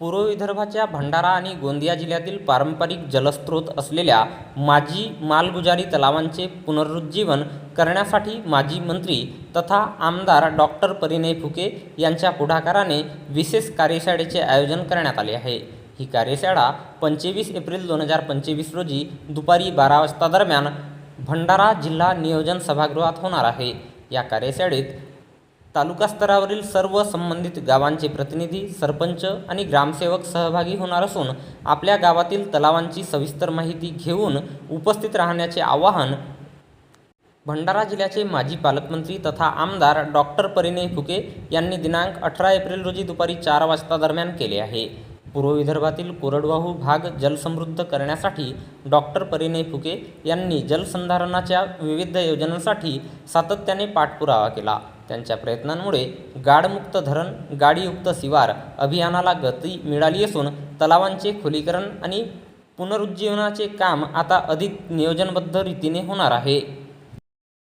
पूर्व विदर्भाच्या भंडारा आणि गोंदिया जिल्ह्यातील पारंपरिक जलस्रोत असलेल्या माजी मालगुजारी तलावांचे पुनरुज्जीवन करण्यासाठी माजी मंत्री तथा आमदार डॉक्टर परिणय फुके यांच्या पुढाकाराने विशेष कार्यशाळेचे आयोजन करण्यात आले आहे. ही कार्यशाळा पंचवीस एप्रिल दोन हजार पंचवीस रोजी दुपारी बारा वाजता दरम्यान भंडारा जिल्हा नियोजन सभागृहात होणार आहे. या कार्यशाळेत तालुका स्तरावरील सर्व संबंधित गावांचे प्रतिनिधी सरपंच आणि ग्रामसेवक सहभागी होणार असून आपल्या गावातील तलावांची सविस्तर माहिती घेऊन उपस्थित राहण्याचे आवाहन भंडारा जिल्ह्याचे माजी पालकमंत्री तथा आमदार डॉक्टर परिणय फुके यांनी दिनांक अठरा एप्रिल रोजी दुपारी चार वाजता दरम्यान केले आहे. पूर्व विदर्भातील कोरडवाहू भाग जलसमृद्ध करण्यासाठी डॉक्टर परिणय फुके यांनी जलसंधारणाच्या विविध योजनांसाठी सातत्याने पाठपुरावा केला. त्यांच्या प्रयत्नांमुळे गाडमुक्त धरण गाडीयुक्त शिवार अभियानाला गती मिळाली असून तलावांचे खोलीकरण आणि पुनरुज्जीवनाचे काम आता अधिक नियोजनबद्ध रीतीने होणार आहे.